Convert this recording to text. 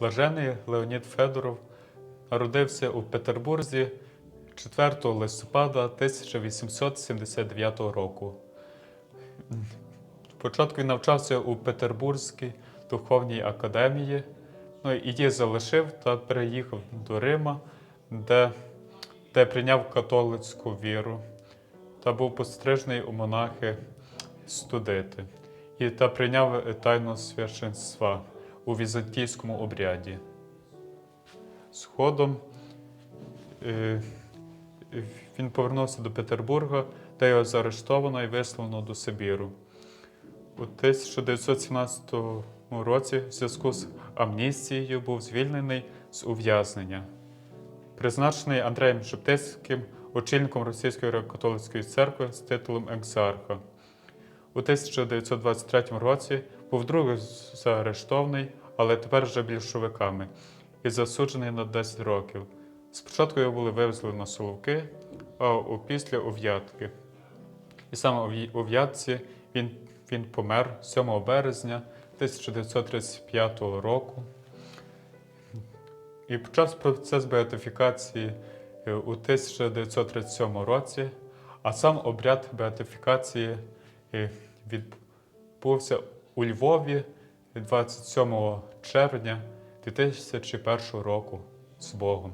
Блажений Леонід Федоров народився у Петербурзі 4 листопада 1879 року. Спочатку він навчався у Петербурзькій духовній академії, ну її залишив та переїхав до Рима, де, де прийняв католицьку віру та був пострижений у монахи студити і та прийняв тайну священства у візантійському обряді. Згодом е, він повернувся до Петербурга, де його заарештовано і вислано до Сибіру. У 1917 році в зв'язку з амністією був звільнений з ув'язнення. Призначений Андреєм Шептицьким очільником Російської греко-католицької церкви з титулом екзарха. У 1923 році був друге заарештований, але тепер вже більшовиками, і засуджений на 10 років. Спочатку його були вивезли на Соловки, а опісля у В'ятки. І саме у В'ятці він, він помер 7 березня 1935 року. І почався процес беатифікації е, у 1937 році, а сам обряд беатифікації відбувся у Львові 27 червня 2001 року з Богом.